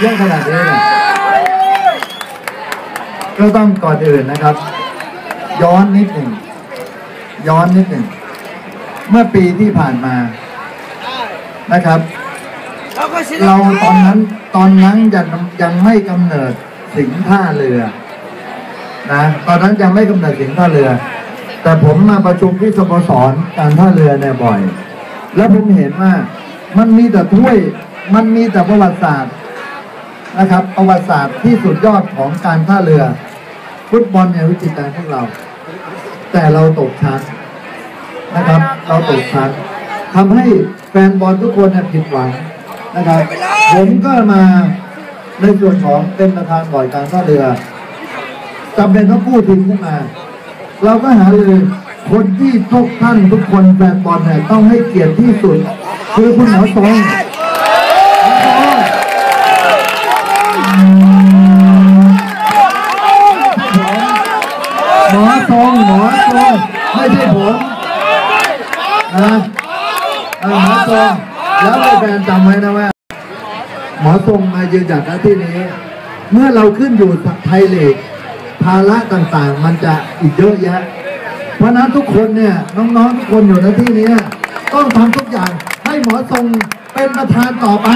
เยอะขนาดนี้เนี่ยก็ต้องก่อนอื่นนะครับ ย้อนนิดหนึ่งย้อนนิดหนึ่งเมื่อปีที่ผ่านมานะครับ เราตอนนั้นตอนนั้นยังยังไม่กำเนิดสิงห์ท่าเรือนะตอนนั้นยังไม่กำเนิดสิงห์ท่าเรือ แต่ผมมาประชุมที่สโมสรการท่าเรือเนี่ยบ่อย แล้วผมเห็นว่ามันมีแต่ถ้วยมันมีแต่ประวัติศาสตร์ นะครับ ประวัติศาสตร์ที่สุดยอดของการท่าเรือ ฟุตบอลในวิจิตรการพวกเรา แต่เราตกชั้นนะครับ เราตกชั้นทำให้แฟนบอลทุกคนเนี่ยผิดหวังนะครับ ผมก็มาในส่วนของเป็นประธานบ่อยการท่าเรือจำเป็นต้องกู้ทีมขึ้นมา เราก็หาเลยคนที่ทุกท่านทุกคนแฟนบอลเนี่ยต้องให้เกียรติที่สุด คือคุณหมอทรง หมอทรงหมอทรงไม่ใช่ผมนะหมอทรงแล้วแฟนจำไว้นะว่า หมอทรงมายืนหยัดหน้าที่นี้ เมื่อเราขึ้นอยู่ไทยเลกภาระต่างๆ มันจะอีกเยอะแยะ เพราะฉะนั้นทุกคนเนี่ยน้องๆทุกคนอยู่ในที่นี้ต้องทำทุกอย่างให้หมอทรงเป็นประธานต่อไป